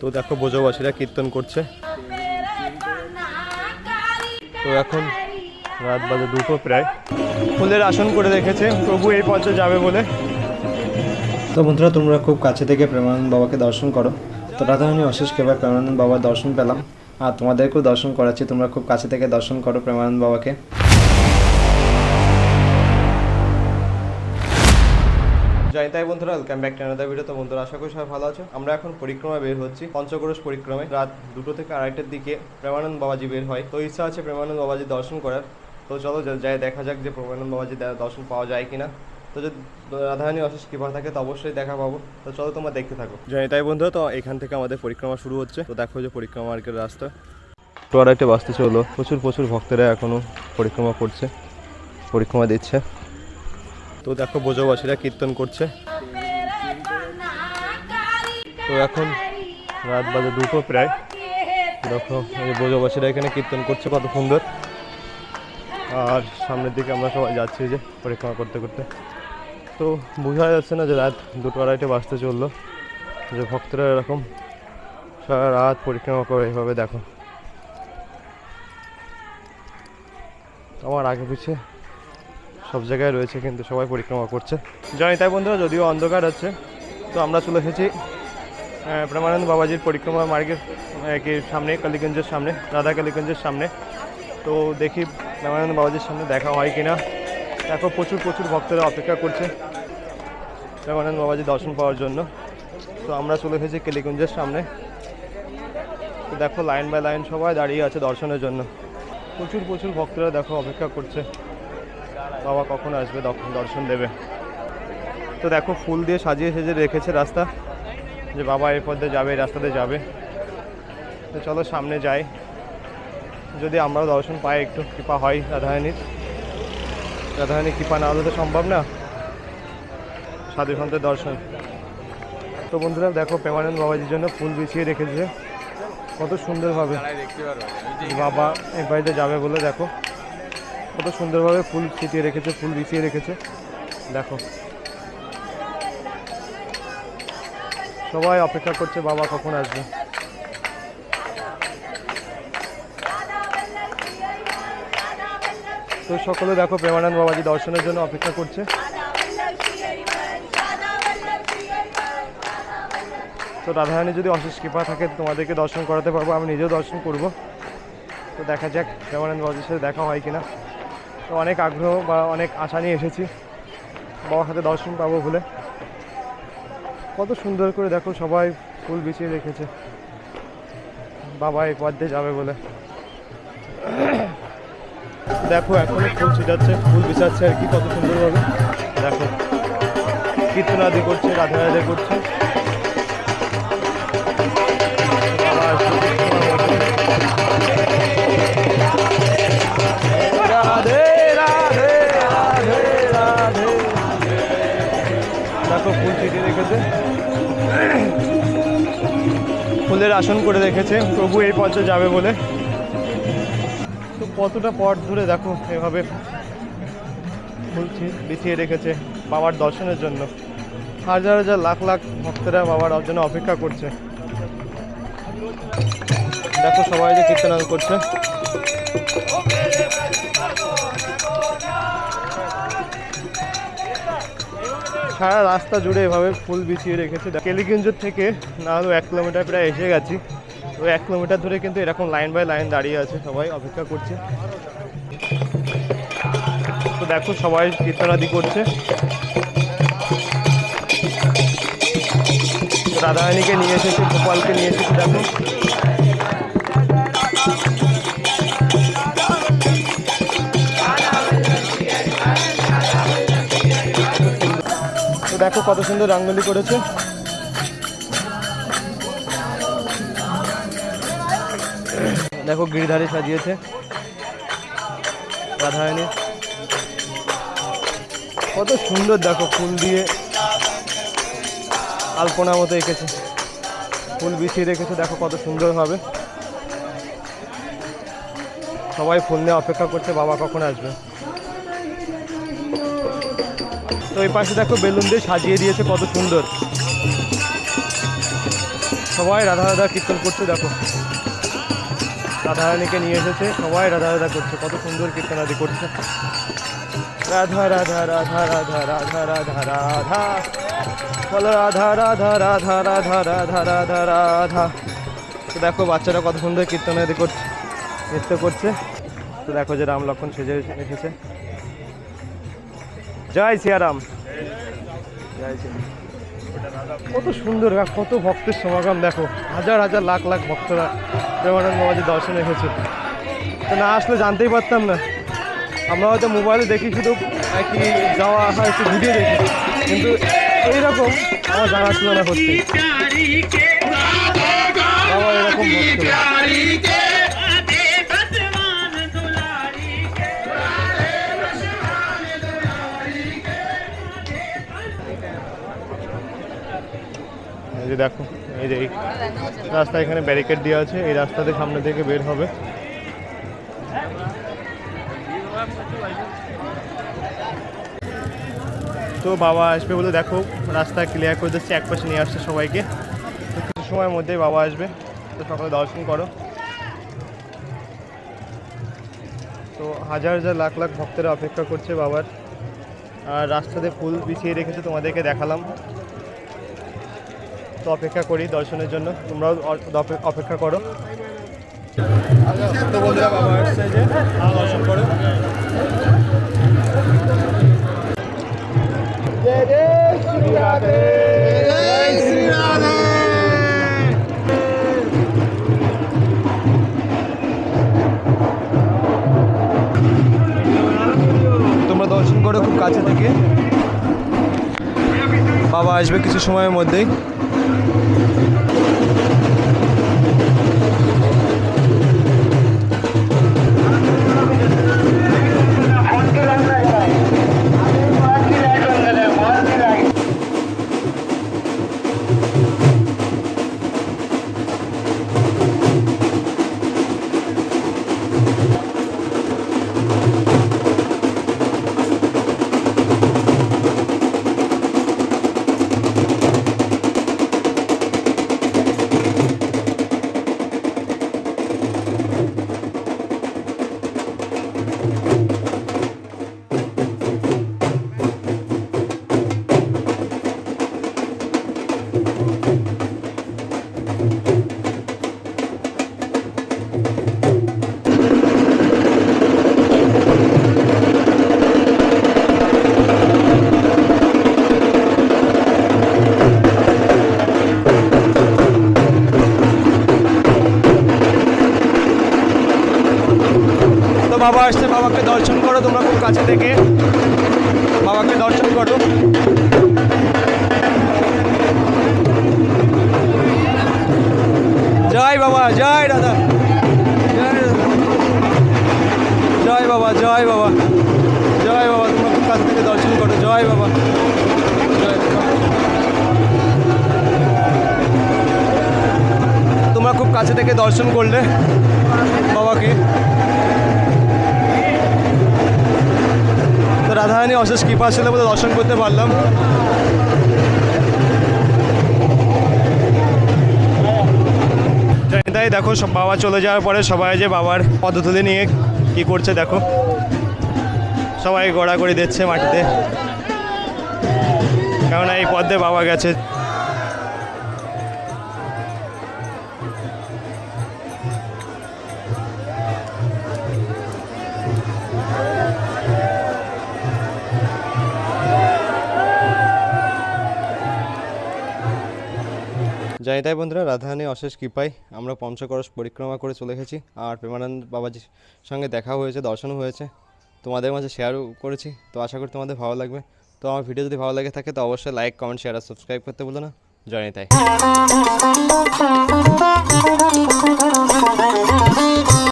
তো দেখো বোঝবাসীরা কীর্তন করছে। তো এখন রাত বাজে দুটো প্রায়। ফুলের আসন করে রেখেছে, প্রভু এই পথে যাবে বলে। তো বন্ধুরা, তোমরা খুব কাছে থেকে প্রেমানন্দ বাবাকে দর্শন করো। তো রাধারানী অশেষ কৃপায় প্রেমানন্দ বাবার দর্শন পেলাম। আর তোমাদেরকেও দর্শন করাচ্ছি, তোমরা খুব কাছে থেকে দর্শন করো প্রেমানন্দ বাবাকে। জয় তাই বন্ধুরা ওয়েলকাম ব্যাক টু ভিডিও তো বন্ধুরা, আশা করি সবাই ভালো আছো। আমরা এখন পরিক্রমা বের হচ্ছি। পঞ্চক্রোশ পরিক্রমায় রাত দুটো থেকে আড়াইটার দিকে প্রেমানন্দ বাবাজি বের হয়। তো ইচ্ছা আছে প্রেমানন্দ বাবাজি দর্শন করার। তো চলো যাই দেখা যাক যে প্রেমানন্দ বাবাজি দর্শন পাওয়া যায় কিনা। তো যদি রাধারানী অশেষ কৃপা থাকে, তো অবশ্যই দেখা পাবো। তো চলো, তোমরা দেখতে থাকো। জয় তাই বন্ধুরা, তো এখান থেকে আমাদের পরিক্রমা শুরু হচ্ছে। তো দেখো যে পরিক্রমা মার্কের রাস্তা। তো আড়াইটে বাসতে চলো। প্রচুর প্রচুর ভক্তরা এখনও পরিক্রমা করছে। পরিক্রমা দিচ্ছে। তো দেখো বোঝবাসীরা কীর্তন করছে। তো এখন রাত বাজে দুটো প্রায়। দেখো, এই বোঝবাসীরা এখানে কীর্তন করছে, কত সুন্দর। আর সামনের দিকে আমরা সবাই যাচ্ছি যে পরিক্রমা করতে করতে। তো বোঝা যাচ্ছে না যে রাত দুটো আড়াইটে বাজতে চলল। যে ভক্তরা এরকম সারা রাত পরিক্রমা করে এভাবে দেখো। আমার আগে পিছে সব জায়গায় রয়েছে, কিন্তু সবাই পরিক্রমা করছে। জানি তাই বন্ধুরা, যদিও অন্ধকার আছে, তো আমরা চলে এসেছি প্রেমানন্দ বাবাজির পরিক্রমা মার্গের কি সামনে, কালীগঞ্জের সামনে, রাধা কালীগঞ্জের সামনে। তো দেখি প্রেমানন্দ বাবাজির সামনে দেখা হয় কি না দেখো, প্রচুর প্রচুর ভক্তরা অপেক্ষা করছে প্রেমানন্দ বাবাজির দর্শন পাওয়ার জন্য। তো আমরা চলে এসেছি কালীগঞ্জের সামনে। তো দেখো, লাইন বাই লাইন সবাই দাঁড়িয়ে আছে দর্শনের জন্য। প্রচুর প্রচুর ভক্তরা দেখো অপেক্ষা করছে। বাবা কখন আসবে তখন দর্শন দেবে। তো দেখো, ফুল দিয়ে সাজিয়ে সেজে রেখেছে রাস্তা। যে বাবা এই পথে যাবে, এই রাস্তাতে যাবে। তো চলো সামনে যাই। যদি আমরাও দর্শন পাই একটু, কৃপা হয় রাধারানীর। রাধারানীর কৃপা না হলে তো সম্ভব না। সাধু সন্তের দর্শন। তো বন্ধুরা, দেখো প্রেমানন্দ বাবাজির জন্য ফুল বিছিয়ে রেখেছে। কত সুন্দরভাবে। বাবা এই বাড়িতে যাবে বলে, দেখো। কত সুন্দরভাবে ফুল ছিটিয়ে রেখেছে, ফুল বিছিয়ে রেখেছে। দেখো। সবাই অপেক্ষা করছে বাবা কখন আসবে। তো সকলে দেখো প্রেমানন্দ বাবাজি দর্শনের জন্য অপেক্ষা করছে। তো রাধারানী যদি অশেষ কৃপা থাকে তোমাদেরকে দর্শন করাতে পারব। আমি নিজেও দর্শন করব। তো দেখা যাক প্রেমানন্দ বাবাজির সাথে দেখা হয় কিনা। তো অনেক আগ্রহ বা অনেক আশা নিয়ে এসেছি। বাবার হাতে দর্শন পাবো বলে কত সুন্দর করে দেখো সবাই ফুল বিছিয়ে রেখেছে। বাবা এই পথ দিয়ে যাবে বলে। দেখো, এখন ফুল ছিটাচ্ছে, ফুল বিছাচ্ছে আর কি কত সুন্দরভাবে। দেখো কীর্তন আদি করছে রাধা রাধে করছে। আসন করে রেখেছে। প্রভু এই পথে যাবে বলে। তো কতটা পথ ধরে দেখো এভাবে বলছি বিছিয়ে রেখেছে বাবার দর্শনের জন্য। হাজার হাজার লাখ লাখ ভক্তরা বাবার জন্য অপেক্ষা করছে। দেখো সবাই যে কীর্তন করছে। সারা রাস্তা জুড়ে এভাবে ফুল বিছিয়ে রেখেছে। কেলিগঞ্জ থেকে না হলেও এক কিলোমিটার প্রায় এসে গেছি। তো এক কিলোমিটার ধরে কিন্তু এরকম লাইন বাই লাইন দাঁড়িয়ে আছে, সবাই অপেক্ষা করছে। তো দেখো, সবাই কীর্তনাদি করছে। রাধারানীকে নিয়ে এসেছে, গোপালকে নিয়ে এসেছে, দেখো। দেখো কত সুন্দর রঙ্গোলি করেছে। দেখো গিরিধারে সাজিয়েছে। রাধারানী কত সুন্দর দেখো ফুল দিয়ে আলপনা মতো এঁকেছে। ফুল বিছিয়ে রেখেছে, দেখো কত সুন্দর হবে। সবাই ফুল নিয়ে অপেক্ষা করছে, বাবা কখন আসবে? তো এই পাশে দেখো বেলুন দিয়ে সাজিয়ে দিয়েছে, কত সুন্দর। সবাই রাধা রাধা কীর্তন করছে, দেখো। রাধা রানীকে নিয়ে এসেছে, সবাই রাধা রাধা করছে, কত সুন্দর কীর্তন আদি করছে। রাধা রাধা রাধা রাধা রাধা রাধা রাধা। বলো রাধা রাধা রাধা রাধা রাধা রাধা রাধা। তো দেখো, বাচ্চারা কত সুন্দর কীর্তন আদি করছে, নৃত্য করছে। তো দেখো যে রাম লক্ষণ সেজে এসেছে। জয় সিয়ারাম। জয় শ্রী কত সুন্দর আর কত ভক্তের সমাগম দেখো হাজার হাজার লাখ লাখ ভক্তরা প্রেমানন্দ বাবাজির দর্শনে এসেছে। তো না আসলে জানতেই পারতাম না। আমরা হয়তো মোবাইলে দেখি শুধু একই যাওয়া আসা একটু ভিডিও দেখি। কিন্তু এইরকম আমার জানা ছিল না হচ্ছে। বাবা এরকম ভক্ত যে দেখো, এই যে এই রাস্তা এখানে ব্যারিকেড দেওয়া আছে, এই রাস্তাতে সামনে থেকে বের হবে। তো বাবা আসবে বলে দেখো, রাস্তা ক্লিয়ার করে দিচ্ছে, এক পাশে নিয়ে আসছে সবাইকে। তো কিছু সময়ের মধ্যেই বাবা আসবে, তো সকালে দর্শন করো। তো হাজার হাজার লাখ লাখ ভক্তরা অপেক্ষা করছে বাবার। আর রাস্তাতে ফুল বিছিয়ে রেখেছে তোমাদেরকে দেখালাম। তো অপেক্ষা করি দর্শনের জন্য। তোমরাও অপেক্ষা করো বাবা আসছে যে দর্শন করো। তোমরা দর্শন করো খুব কাছে থেকে। বাবা আসবে কিছু সময়ের মধ্যেই। তো বাবা আসছে, বাবাকে দর্শন করো, তোমরা খুব কাছে থেকে। বাবাকে দর্শন করো। জয় বাবা, জয় দাদা। জয় বাবা জয় বাবা। জয় বাবা, তোমরা খুব কাছ থেকে দর্শন করো। জয় বাবা। জয় বাবা। তোমরা খুব কাছে থেকে দর্শন করলে। রাধারানী অশেষ কৃপা ছিল বলে দর্শন করতে পারলাম। তাই দেখো, সব বাবা চলে যাওয়ার পরে সবাই যে বাবার পদ্ধতি নিয়ে কি করছে, দেখো। সবাই গড়াগড়ি দিচ্ছে মাটিতে। কেননা এই পদ্মে বাবা গেছে। জানি তাই বন্ধুরা, রাধারানী অশেষ কৃপায় আমরা পঞ্চকরস পরিক্রমা করে চলে গেছি আর প্রেমানন্দ বাবাজির সঙ্গে দেখা হয়েছে, দর্শনও হয়েছে। তোমাদের মাঝে শেয়ারও করেছি, তো আশা করি তোমাদের ভালো লাগবে। তো আমার ভিডিও যদি ভালো লাগে থাকে, তো অবশ্যই লাইক কমেন্ট শেয়ার আর সাবস্ক্রাইব করতে বলো না। জয় তাই।